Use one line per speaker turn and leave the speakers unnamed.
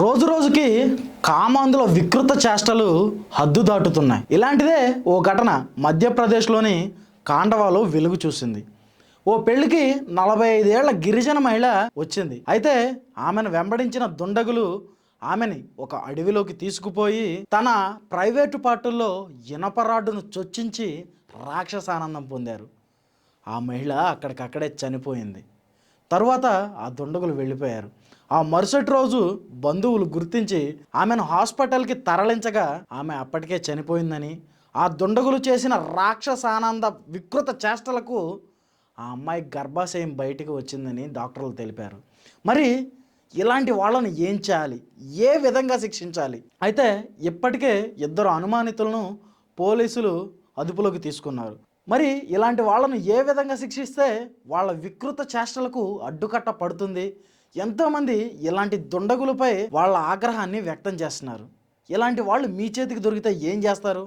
రోజు రోజుకి కామాంధుల వికృత చేష్టలు హద్దు దాటుతున్నాయి. ఇలాంటిదే ఓ ఘటన మధ్యప్రదేశ్లోని కాండవాలో వెలుగు చూసింది. ఓ పెళ్ళికి నలభై ఐదేళ్ళ గిరిజన మహిళ వచ్చింది. అయితే ఆమెను వెంబడించిన దుండగులు ఆమెని ఒక అడవిలోకి తీసుకుపోయి తన ప్రైవేటు పార్టుల్లో ఇనప రాడ్డును చొచ్చించి రాక్షసానందం పొందారు. ఆ మహిళ అక్కడికక్కడే చనిపోయింది. తర్వాత ఆ దుండగులు వెళ్ళిపోయారు. ఆ మరుసటి రోజు బంధువులు గుర్తించి ఆమెను హాస్పిటల్కి తరలించగా ఆమె అప్పటికే చనిపోయిందని ఆ దుండగులు చేసిన రాక్షసానంద వికృత చేష్టలకు ఆ అమ్మాయి గర్భాశయం బయటికి వచ్చిందని డాక్టర్లు తెలిపారు. మరి ఇలాంటి వాళ్ళని ఏం చేయాలి? ఏ విధంగా శిక్షించాలి? అయితే ఇప్పటికే ఇద్దరు అనుమానితులను పోలీసులు అదుపులోకి తీసుకున్నారు. మరి ఇలాంటి వాళ్ళను ఏ విధంగా శిక్షిస్తే వాళ్ళ వికృత చేష్టలకు అడ్డుకట్ట పడుతుంది? ఎంతోమంది ఇలాంటి దుండగులపై వాళ్ళ ఆగ్రహాన్ని వ్యక్తం చేస్తున్నారు. ఇలాంటి వాళ్ళు మీ చేతికి దొరికితే ఏం చేస్తారు?